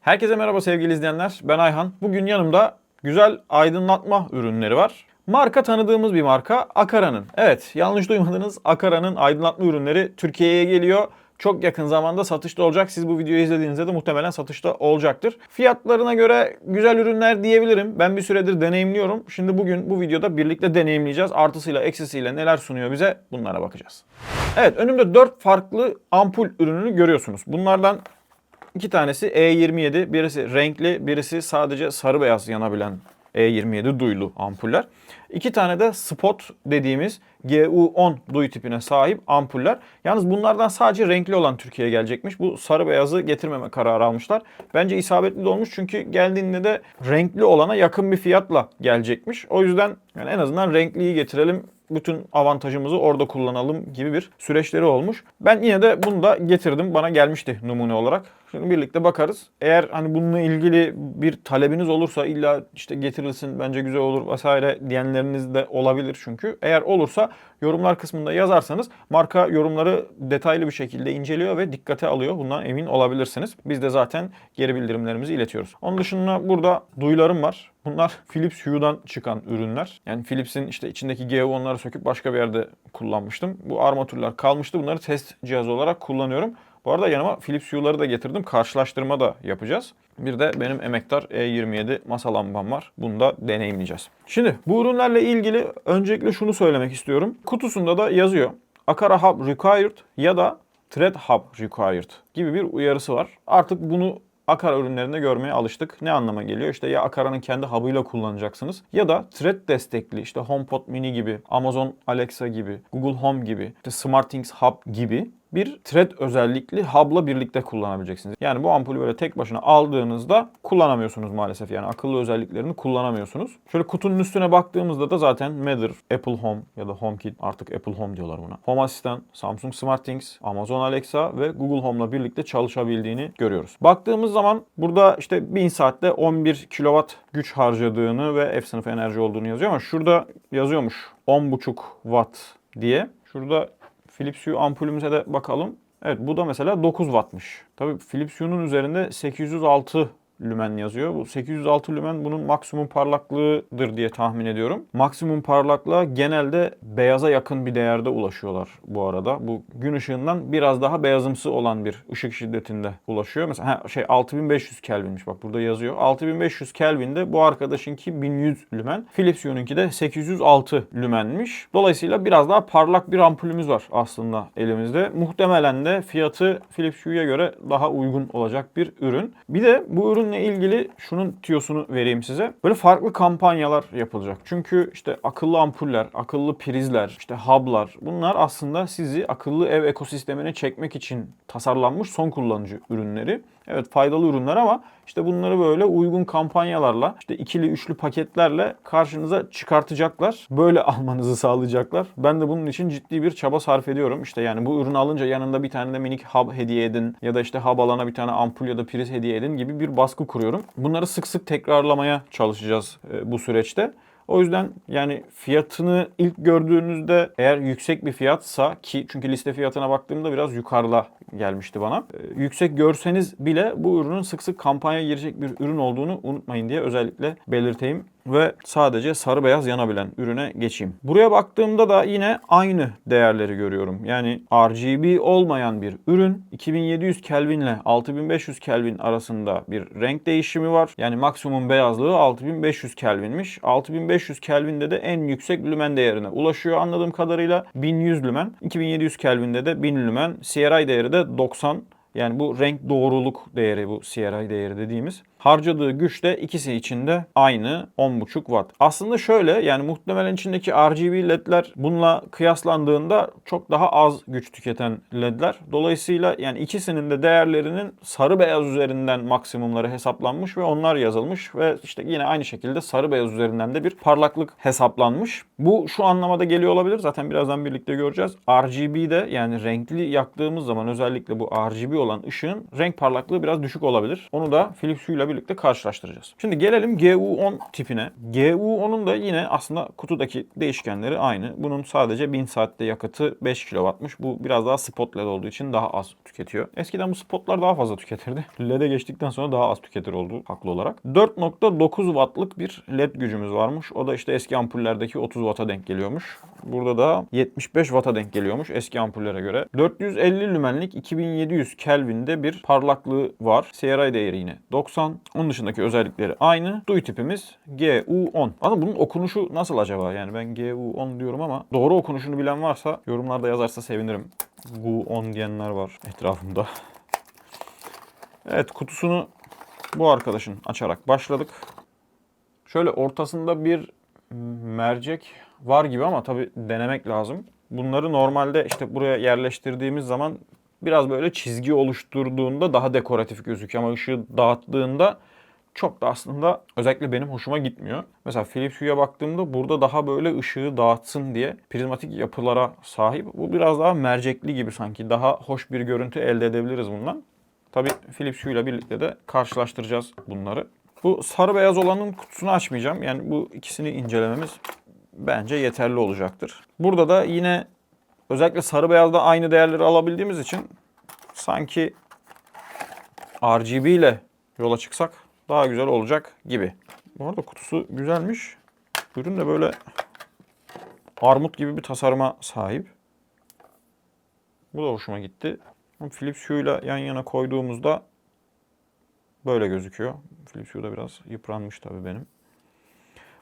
Herkese merhaba sevgili izleyenler. Ben Ayhan. Bugün yanımda güzel aydınlatma ürünleri var. Marka tanıdığımız bir marka Akara'nın. Evet yanlış duymadınız. Akara'nın aydınlatma ürünleri Türkiye'ye geliyor. Çok yakın zamanda satışta olacak. Siz bu videoyu izlediğinizde de muhtemelen satışta olacaktır. Fiyatlarına göre güzel ürünler diyebilirim. Ben bir süredir deneyimliyorum. Şimdi bugün bu videoda birlikte deneyimleyeceğiz. Artısıyla eksisiyle neler sunuyor bize bunlara bakacağız. Evet önümde 4 farklı ampul ürününü görüyorsunuz. Bunlardan İki tanesi E27, birisi renkli, birisi sadece sarı beyaz yanabilen E27 duyulu ampuller. İki tane de spot dediğimiz GU10 duyu tipine sahip ampuller. Yalnız bunlardan sadece renkli olan Türkiye'ye gelecekmiş. Bu sarı beyazı getirmeme kararı almışlar. Bence isabetli de olmuş çünkü geldiğinde de renkli olana yakın bir fiyatla gelecekmiş. O yüzden yani en azından renkliyi getirelim bütün avantajımızı orada kullanalım gibi bir süreçleri olmuş. Ben yine de bunu da getirdim. Bana gelmişti numune olarak. Şimdi birlikte bakarız. Eğer hani bununla ilgili bir talebiniz olursa illa işte getirilsin bence güzel olur vesaire diyenleriniz de olabilir çünkü. Eğer olursa yorumlar kısmında yazarsanız marka yorumları detaylı bir şekilde inceliyor ve dikkate alıyor. Bundan emin olabilirsiniz. Biz de zaten geri bildirimlerimizi iletiyoruz. Onun dışında burada duyularım var. Bunlar Philips Hue'dan çıkan ürünler. Yani Philips'in işte içindeki GU10'ları söküp başka bir yerde kullanmıştım. Bu armatürler kalmıştı. Bunları test cihazı olarak kullanıyorum. Bu arada yanıma Philips Hue'ları da getirdim. Karşılaştırma da yapacağız. Bir de benim emektar E27 masa lambam var. Bunu da deneyimleyeceğiz. Şimdi bu ürünlerle ilgili öncelikle şunu söylemek istiyorum. Kutusunda da yazıyor. Akara Hub Required ya da Thread Hub Required gibi bir uyarısı var. Artık bunu Akara ürünlerinde görmeye alıştık. Ne anlama geliyor? İşte ya Akara'nın kendi hub'ıyla kullanacaksınız ya da Thread destekli işte HomePod Mini gibi, Amazon Alexa gibi, Google Home gibi, işte SmartThings Hub gibi bir thread özellikli hub'la birlikte kullanabileceksiniz. Yani bu ampulü böyle tek başına aldığınızda kullanamıyorsunuz maalesef. Yani akıllı özelliklerini kullanamıyorsunuz. Şöyle kutunun üstüne baktığımızda da zaten Matter, Apple Home ya da HomeKit artık Apple Home diyorlar buna. Home Assistant, Samsung SmartThings, Amazon Alexa ve Google Home'la birlikte çalışabildiğini görüyoruz. Baktığımız zaman burada işte 1000 saatte 11 kW güç harcadığını ve F sınıfı enerji olduğunu yazıyor ama şurada yazıyormuş 10.5 Watt diye. Şurada Philips Hue ampulümüze de bakalım. Evet bu da mesela 9 wattmış. Tabii Philips Hue'nun üzerinde 806 lümen yazıyor. Bu 806 lümen bunun maksimum parlaklığıdır diye tahmin ediyorum. Maksimum parlaklığa genelde beyaza yakın bir değerde ulaşıyorlar bu arada. Bu gün ışığından biraz daha beyazımsı olan bir ışık şiddetinde ulaşıyor. Mesela ha, şey 6500 Kelvin'miş bak burada yazıyor. 6500 Kelvin'de bu arkadaşınki 1100 lümen. Philips Hue'nunki de 806 lümenmiş. Dolayısıyla biraz daha parlak bir ampulümüz var aslında elimizde. Muhtemelen de fiyatı Philips Hue'ye göre daha uygun olacak bir ürün. Bir de bu ürün ürünle ilgili şunun tüyosunu vereyim size. Böyle farklı kampanyalar yapılacak. Çünkü işte akıllı ampuller, akıllı prizler, işte hub'lar bunlar aslında sizi akıllı ev ekosistemine çekmek için tasarlanmış son kullanıcı ürünleri. Evet faydalı ürünler ama işte bunları böyle uygun kampanyalarla, işte ikili üçlü paketlerle karşınıza çıkartacaklar. Böyle almanızı sağlayacaklar. Ben de bunun için ciddi bir çaba sarf ediyorum. İşte yani bu ürünü alınca yanında bir tane de minik hub hediye edin ya da işte hub alana bir tane ampul ya da priz hediye edin gibi bir baskı kuruyorum. Bunları sık sık tekrarlamaya çalışacağız bu süreçte. O yüzden yani fiyatını ilk gördüğünüzde eğer yüksek bir fiyatsa ki çünkü liste fiyatına baktığımda biraz yukarıda gelmişti bana. Ee, yüksek görseniz bile bu ürünün sık sık kampanya girecek bir ürün olduğunu unutmayın diye özellikle belirteyim ve sadece sarı beyaz yanabilen ürüne geçeyim. Buraya baktığımda da yine aynı değerleri görüyorum. Yani RGB olmayan bir ürün 2700 Kelvin ile 6500 Kelvin arasında bir renk değişimi var. Yani maksimum beyazlığı 6500 Kelvin'miş. 6500 Kelvin'de de en yüksek lümen değerine ulaşıyor anladığım kadarıyla 1100 lümen. 2700 Kelvin'de de 1000 lümen. CRI değeri de 90. Yani bu renk doğruluk değeri bu CRI değeri dediğimiz. Harcadığı güç de ikisi için de aynı 10.5 watt. Aslında şöyle yani muhtemelen içindeki RGB ledler bununla kıyaslandığında çok daha az güç tüketen ledler. Dolayısıyla yani ikisinin de değerlerinin sarı beyaz üzerinden maksimumları hesaplanmış ve onlar yazılmış ve işte yine aynı şekilde sarı beyaz üzerinden de bir parlaklık hesaplanmış. Bu şu anlamada geliyor olabilir. Zaten birazdan birlikte göreceğiz. RGB'de yani renkli yaktığımız zaman özellikle bu RGB olan ışığın renk parlaklığı biraz düşük olabilir. Onu da Philips Hue ile birlikte karşılaştıracağız. Şimdi gelelim GU10 tipine. GU10'un da yine aslında kutudaki değişkenleri aynı. Bunun sadece 1000 saatte yakıtı 5 kW'mış. Bu biraz daha spot LED olduğu için daha az tüketiyor. Eskiden bu spotlar daha fazla tüketirdi. LED'e geçtikten sonra daha az tüketir oldu haklı olarak. 4.9 wattlık bir LED gücümüz varmış. O da işte eski ampullerdeki 30 watt'a denk geliyormuş. Burada da 75 watt'a denk geliyormuş eski ampullere göre. 450 lümenlik 2700 Kelvin'de bir parlaklığı var. CRI değeri yine 90. Onun dışındaki özellikleri aynı. Duy tipimiz GU10. Ama bunun okunuşu nasıl acaba? Yani ben GU10 diyorum ama doğru okunuşunu bilen varsa yorumlarda yazarsa sevinirim. GU10 diyenler var etrafımda. Evet kutusunu bu arkadaşın açarak başladık. Şöyle ortasında bir mercek var gibi ama tabi denemek lazım. Bunları normalde işte buraya yerleştirdiğimiz zaman biraz böyle çizgi oluşturduğunda daha dekoratif gözüküyor ama ışığı dağıttığında çok da aslında özellikle benim hoşuma gitmiyor. Mesela Philips Hue'ya baktığımda burada daha böyle ışığı dağıtsın diye prizmatik yapılara sahip. Bu biraz daha mercekli gibi sanki. Daha hoş bir görüntü elde edebiliriz bundan. Tabii Philips Hue ile birlikte de karşılaştıracağız bunları. Bu sarı beyaz olanın kutusunu açmayacağım. Yani bu ikisini incelememiz bence yeterli olacaktır. Burada da yine özellikle sarı beyazda aynı değerleri alabildiğimiz için sanki RGB ile yola çıksak daha güzel olacak gibi. Bu arada kutusu güzelmiş. Ürün de böyle armut gibi bir tasarıma sahip. Bu da hoşuma gitti. Philips Hue ile yan yana koyduğumuzda böyle gözüküyor. Philips Hue da biraz yıpranmış tabii benim.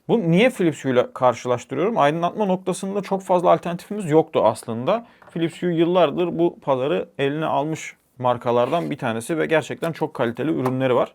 Bu niye Philips Hue ile karşılaştırıyorum? Aydınlatma noktasında çok fazla alternatifimiz yoktu aslında. Philips Hue yıllardır bu pazarı eline almış markalardan bir tanesi ve gerçekten çok kaliteli ürünleri var.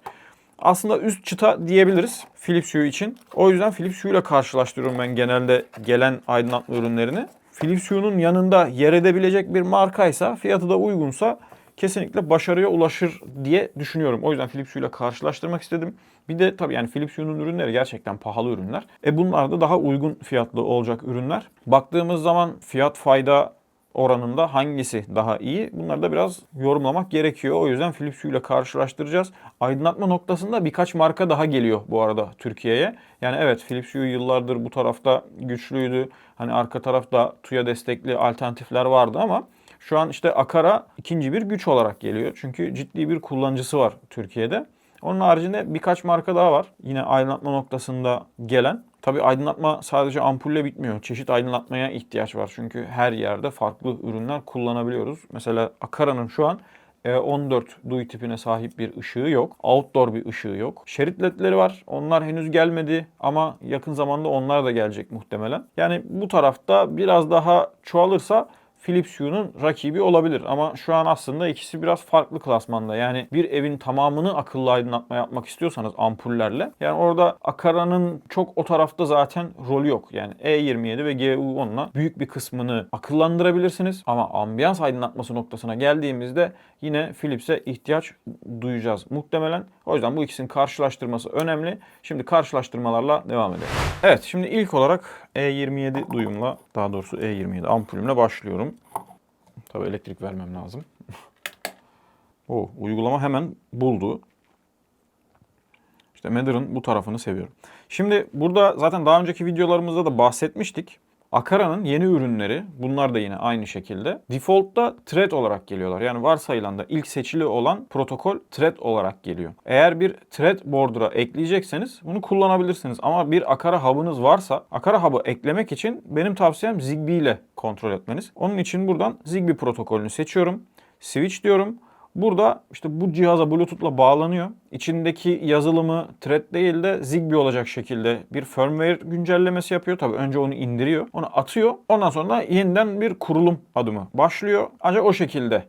Aslında üst çıta diyebiliriz Philips Hue için. O yüzden Philips Hue ile karşılaştırıyorum ben genelde gelen aydınlatma ürünlerini. Philips Hue'nun yanında yer edebilecek bir markaysa, fiyatı da uygunsa kesinlikle başarıya ulaşır diye düşünüyorum. O yüzden Philips Hue ile karşılaştırmak istedim. Bir de tabii yani Philips Hue'nun ürünleri gerçekten pahalı ürünler. E bunlar da daha uygun fiyatlı olacak ürünler. Baktığımız zaman fiyat fayda oranında hangisi daha iyi? Bunları da biraz yorumlamak gerekiyor. O yüzden Philips Hue ile karşılaştıracağız. Aydınlatma noktasında birkaç marka daha geliyor bu arada Türkiye'ye. Yani evet Philips Hue yıllardır bu tarafta güçlüydü. Hani arka tarafta TUYA destekli alternatifler vardı ama şu an işte Akara ikinci bir güç olarak geliyor. Çünkü ciddi bir kullanıcısı var Türkiye'de. Onun haricinde birkaç marka daha var. Yine aydınlatma noktasında gelen. Tabi aydınlatma sadece ampulle bitmiyor. Çeşit aydınlatmaya ihtiyaç var. Çünkü her yerde farklı ürünler kullanabiliyoruz. Mesela Akara'nın şu an E14 duy tipine sahip bir ışığı yok. Outdoor bir ışığı yok. Şerit ledleri var. Onlar henüz gelmedi ama yakın zamanda onlar da gelecek muhtemelen. Yani bu tarafta biraz daha çoğalırsa Philips Hue'nun rakibi olabilir. Ama şu an aslında ikisi biraz farklı klasmanda. Yani bir evin tamamını akıllı aydınlatma yapmak istiyorsanız ampullerle. Yani orada Akara'nın çok o tarafta zaten rolü yok. Yani E27 ve GU10'la büyük bir kısmını akıllandırabilirsiniz. Ama ambiyans aydınlatması noktasına geldiğimizde yine Philips'e ihtiyaç duyacağız muhtemelen. O yüzden bu ikisinin karşılaştırması önemli. Şimdi karşılaştırmalarla devam edelim. Evet şimdi ilk olarak E27 duyumla daha doğrusu E27 ampulümle başlıyorum. Tabii elektrik vermem lazım. o uygulama hemen buldu. İşte Matter'ın bu tarafını seviyorum. Şimdi burada zaten daha önceki videolarımızda da bahsetmiştik. Akara'nın yeni ürünleri, bunlar da yine aynı şekilde default'ta thread olarak geliyorlar. Yani varsayılan da ilk seçili olan protokol thread olarak geliyor. Eğer bir thread border'a ekleyecekseniz bunu kullanabilirsiniz. Ama bir Akara hub'ınız varsa Akara hub'ı eklemek için benim tavsiyem Zigbee ile kontrol etmeniz. Onun için buradan Zigbee protokolünü seçiyorum. Switch diyorum. Burada işte bu cihaza Bluetooth'la bağlanıyor. İçindeki yazılımı Thread değil de Zigbee olacak şekilde bir firmware güncellemesi yapıyor. Tabii önce onu indiriyor. Onu atıyor. Ondan sonra yeniden bir kurulum adımı başlıyor. Ancak o şekilde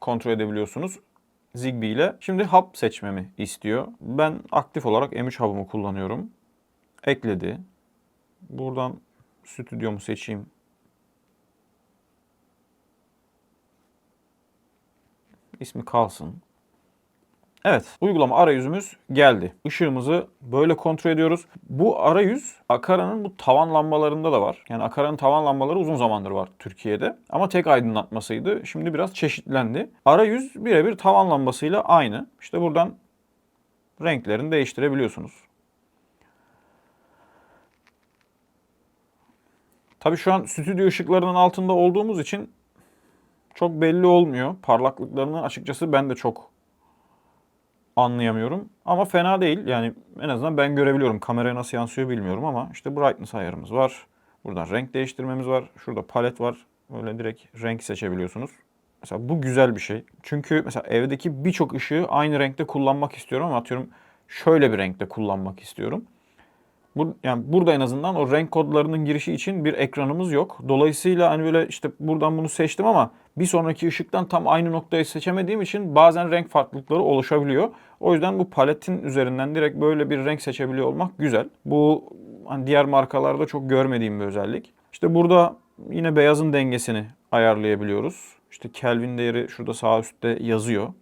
kontrol edebiliyorsunuz. Zigbee ile. Şimdi hub seçmemi istiyor. Ben aktif olarak M3 hub'ımı kullanıyorum. Ekledi. Buradan stüdyomu seçeyim. İsmi kalsın. Evet, uygulama arayüzümüz geldi. Işığımızı böyle kontrol ediyoruz. Bu arayüz Akara'nın bu tavan lambalarında da var. Yani Akara'nın tavan lambaları uzun zamandır var Türkiye'de. Ama tek aydınlatmasıydı. Şimdi biraz çeşitlendi. Arayüz birebir tavan lambasıyla aynı. İşte buradan renklerini değiştirebiliyorsunuz. Tabii şu an stüdyo ışıklarının altında olduğumuz için çok belli olmuyor. Parlaklıklarını açıkçası ben de çok anlayamıyorum. Ama fena değil. Yani en azından ben görebiliyorum. Kameraya nasıl yansıyor bilmiyorum ama işte brightness ayarımız var. Buradan renk değiştirmemiz var. Şurada palet var. Böyle direkt renk seçebiliyorsunuz. Mesela bu güzel bir şey. Çünkü mesela evdeki birçok ışığı aynı renkte kullanmak istiyorum ama atıyorum şöyle bir renkte kullanmak istiyorum. Bu, yani burada en azından o renk kodlarının girişi için bir ekranımız yok. Dolayısıyla hani böyle işte buradan bunu seçtim ama bir sonraki ışıktan tam aynı noktayı seçemediğim için bazen renk farklılıkları oluşabiliyor. O yüzden bu paletin üzerinden direkt böyle bir renk seçebiliyor olmak güzel. Bu hani diğer markalarda çok görmediğim bir özellik. İşte burada yine beyazın dengesini ayarlayabiliyoruz. İşte Kelvin değeri şurada sağ üstte yazıyor.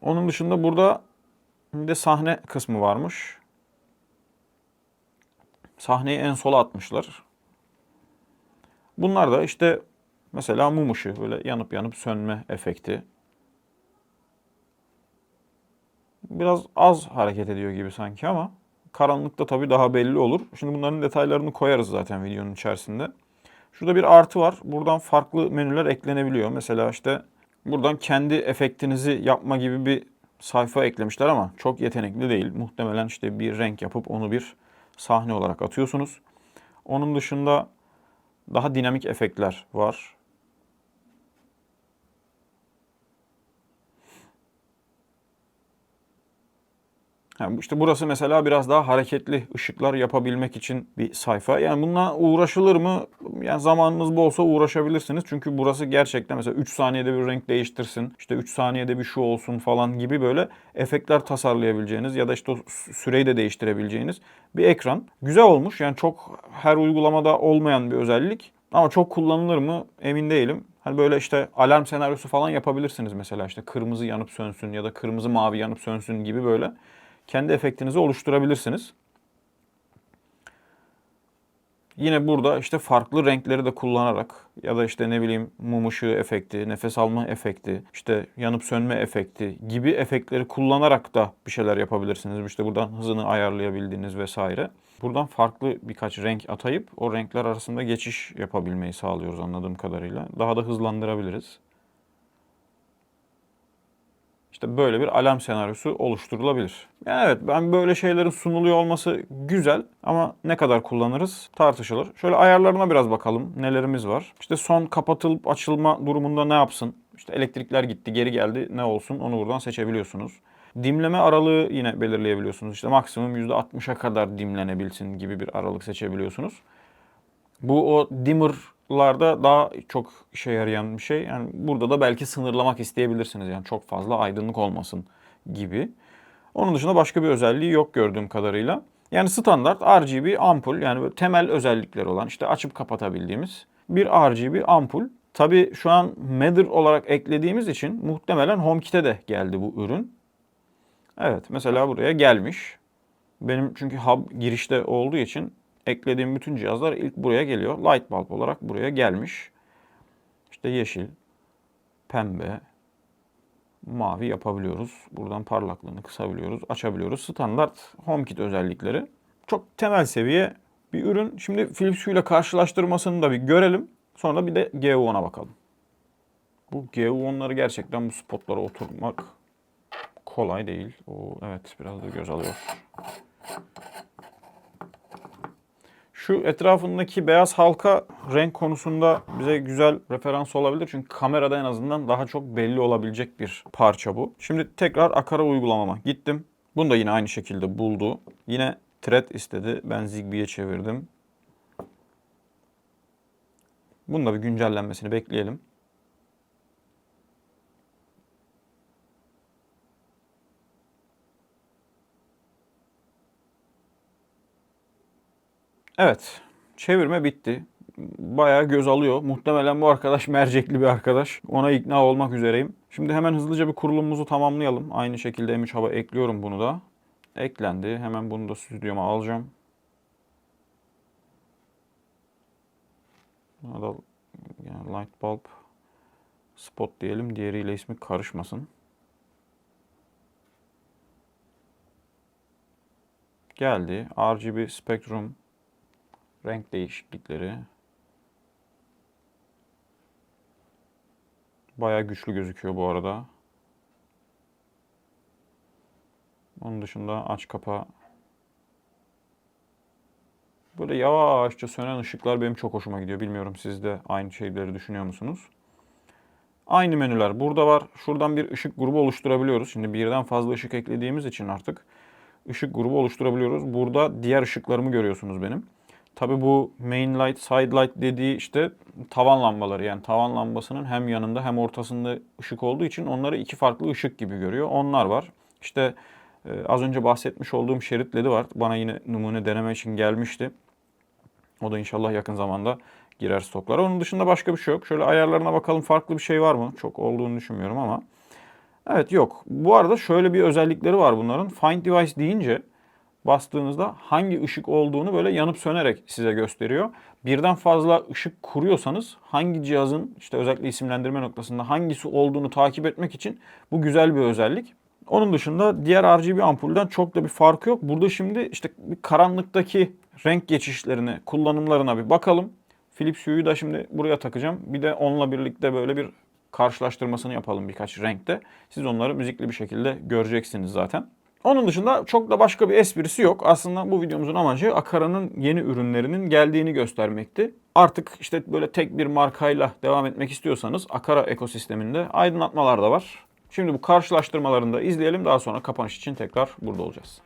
Onun dışında burada bir de sahne kısmı varmış. Sahneyi en sola atmışlar. Bunlar da işte mesela mum ışığı böyle yanıp yanıp sönme efekti. Biraz az hareket ediyor gibi sanki ama karanlıkta tabii daha belli olur. Şimdi bunların detaylarını koyarız zaten videonun içerisinde. Şurada bir artı var. Buradan farklı menüler eklenebiliyor. Mesela işte buradan kendi efektinizi yapma gibi bir sayfa eklemişler ama çok yetenekli değil. Muhtemelen işte bir renk yapıp onu bir sahne olarak atıyorsunuz. Onun dışında daha dinamik efektler var. Yani işte burası mesela biraz daha hareketli ışıklar yapabilmek için bir sayfa. Yani bununla uğraşılır mı? Yani zamanınız bolsa uğraşabilirsiniz. Çünkü burası gerçekten mesela 3 saniyede bir renk değiştirsin, işte 3 saniyede bir şu olsun falan gibi böyle efektler tasarlayabileceğiniz ya da işte o süreyi de değiştirebileceğiniz bir ekran. Güzel olmuş. Yani çok her uygulamada olmayan bir özellik. Ama çok kullanılır mı emin değilim. Hani böyle işte alarm senaryosu falan yapabilirsiniz mesela işte kırmızı yanıp sönsün ya da kırmızı mavi yanıp sönsün gibi böyle kendi efektinizi oluşturabilirsiniz. Yine burada işte farklı renkleri de kullanarak ya da işte ne bileyim mum ışığı efekti, nefes alma efekti, işte yanıp sönme efekti gibi efektleri kullanarak da bir şeyler yapabilirsiniz. İşte buradan hızını ayarlayabildiğiniz vesaire. Buradan farklı birkaç renk atayıp o renkler arasında geçiş yapabilmeyi sağlıyoruz anladığım kadarıyla. Daha da hızlandırabiliriz. İşte böyle bir alarm senaryosu oluşturulabilir. Yani evet ben böyle şeylerin sunuluyor olması güzel ama ne kadar kullanırız tartışılır. Şöyle ayarlarına biraz bakalım nelerimiz var. İşte son kapatılıp açılma durumunda ne yapsın? İşte elektrikler gitti geri geldi ne olsun onu buradan seçebiliyorsunuz. Dimleme aralığı yine belirleyebiliyorsunuz. İşte maksimum %60'a kadar dimlenebilsin gibi bir aralık seçebiliyorsunuz. Bu o dimmer larda daha çok işe yarayan bir şey. Yani burada da belki sınırlamak isteyebilirsiniz. Yani çok fazla aydınlık olmasın gibi. Onun dışında başka bir özelliği yok gördüğüm kadarıyla. Yani standart RGB ampul yani temel özellikleri olan işte açıp kapatabildiğimiz bir RGB ampul. Tabi şu an Matter olarak eklediğimiz için muhtemelen HomeKit'e de geldi bu ürün. Evet mesela buraya gelmiş. Benim çünkü hub girişte olduğu için eklediğim bütün cihazlar ilk buraya geliyor. Light bulb olarak buraya gelmiş. İşte yeşil, pembe, mavi yapabiliyoruz. Buradan parlaklığını kısabiliyoruz, açabiliyoruz. Standart HomeKit özellikleri. Çok temel seviye bir ürün. Şimdi Philips Hue ile karşılaştırmasını da bir görelim. Sonra bir de GU10'a bakalım. Bu GU10'ları gerçekten bu spotlara oturmak kolay değil. O evet biraz da göz alıyor. Şu etrafındaki beyaz halka renk konusunda bize güzel referans olabilir. Çünkü kamerada en azından daha çok belli olabilecek bir parça bu. Şimdi tekrar Akara uygulamama gittim. Bunu da yine aynı şekilde buldu. Yine thread istedi. Ben Zigbee'ye çevirdim. Bunun da bir güncellenmesini bekleyelim. Evet. Çevirme bitti. bayağı göz alıyor. Muhtemelen bu arkadaş mercekli bir arkadaş. Ona ikna olmak üzereyim. Şimdi hemen hızlıca bir kurulumumuzu tamamlayalım. Aynı şekilde M3 hava ekliyorum bunu da. Eklendi. Hemen bunu da stüdyoma alacağım. Buna da yani light bulb spot diyelim. Diğeriyle ismi karışmasın. Geldi. RGB spektrum renk değişiklikleri. Bayağı güçlü gözüküyor bu arada. Onun dışında aç kapa. Böyle yavaşça sönen ışıklar benim çok hoşuma gidiyor. Bilmiyorum siz de aynı şeyleri düşünüyor musunuz? Aynı menüler burada var. Şuradan bir ışık grubu oluşturabiliyoruz. Şimdi birden fazla ışık eklediğimiz için artık ışık grubu oluşturabiliyoruz. Burada diğer ışıklarımı görüyorsunuz benim. Tabi bu main light, side light dediği işte tavan lambaları. Yani tavan lambasının hem yanında hem ortasında ışık olduğu için onları iki farklı ışık gibi görüyor. Onlar var. İşte e, az önce bahsetmiş olduğum şerit ledi var. Bana yine numune deneme için gelmişti. O da inşallah yakın zamanda girer stoklara. Onun dışında başka bir şey yok. Şöyle ayarlarına bakalım farklı bir şey var mı? Çok olduğunu düşünmüyorum ama. Evet yok. Bu arada şöyle bir özellikleri var bunların. Find Device deyince bastığınızda hangi ışık olduğunu böyle yanıp sönerek size gösteriyor. Birden fazla ışık kuruyorsanız hangi cihazın işte özellikle isimlendirme noktasında hangisi olduğunu takip etmek için bu güzel bir özellik. Onun dışında diğer RGB ampulden çok da bir farkı yok. Burada şimdi işte karanlıktaki renk geçişlerine, kullanımlarına bir bakalım. Philips Hue'yu da şimdi buraya takacağım. Bir de onunla birlikte böyle bir karşılaştırmasını yapalım birkaç renkte. Siz onları müzikli bir şekilde göreceksiniz zaten. Onun dışında çok da başka bir esprisi yok. Aslında bu videomuzun amacı Akara'nın yeni ürünlerinin geldiğini göstermekti. Artık işte böyle tek bir markayla devam etmek istiyorsanız Akara ekosisteminde aydınlatmalar da var. Şimdi bu karşılaştırmalarını da izleyelim. Daha sonra kapanış için tekrar burada olacağız.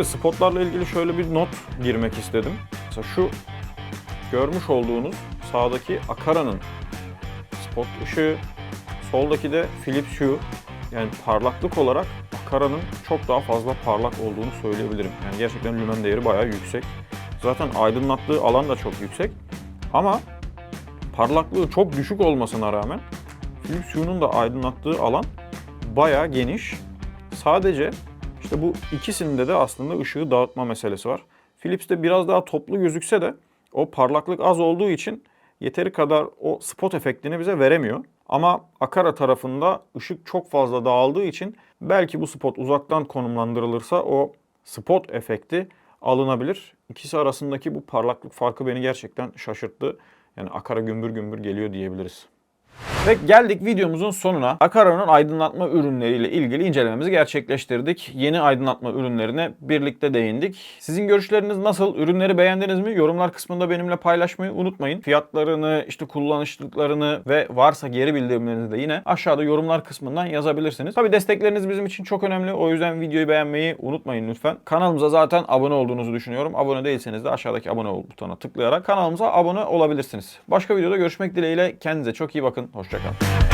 Şimdi spotlarla ilgili şöyle bir not girmek istedim. Mesela şu görmüş olduğunuz sağdaki Akara'nın spot ışığı, soldaki de Philips Hue. Yani parlaklık olarak Akara'nın çok daha fazla parlak olduğunu söyleyebilirim. Yani gerçekten lümen değeri bayağı yüksek. Zaten aydınlattığı alan da çok yüksek. Ama parlaklığı çok düşük olmasına rağmen Philips Hue'nun da aydınlattığı alan bayağı geniş. Sadece işte bu ikisinde de aslında ışığı dağıtma meselesi var. Philips'te biraz daha toplu gözükse de o parlaklık az olduğu için yeteri kadar o spot efektini bize veremiyor. Ama Akara tarafında ışık çok fazla dağıldığı için belki bu spot uzaktan konumlandırılırsa o spot efekti alınabilir. İkisi arasındaki bu parlaklık farkı beni gerçekten şaşırttı. Yani Akara gümbür gümbür geliyor diyebiliriz. Ve geldik videomuzun sonuna. Akara'nın aydınlatma ürünleriyle ilgili incelememizi gerçekleştirdik. Yeni aydınlatma ürünlerine birlikte değindik. Sizin görüşleriniz nasıl? Ürünleri beğendiniz mi? Yorumlar kısmında benimle paylaşmayı unutmayın. Fiyatlarını, işte kullanışlıklarını ve varsa geri bildirimlerinizi de yine aşağıda yorumlar kısmından yazabilirsiniz. Tabi destekleriniz bizim için çok önemli. O yüzden videoyu beğenmeyi unutmayın lütfen. Kanalımıza zaten abone olduğunuzu düşünüyorum. Abone değilseniz de aşağıdaki abone ol butonuna tıklayarak kanalımıza abone olabilirsiniz. Başka videoda görüşmek dileğiyle. Kendinize çok iyi bakın. Hoşçakalın.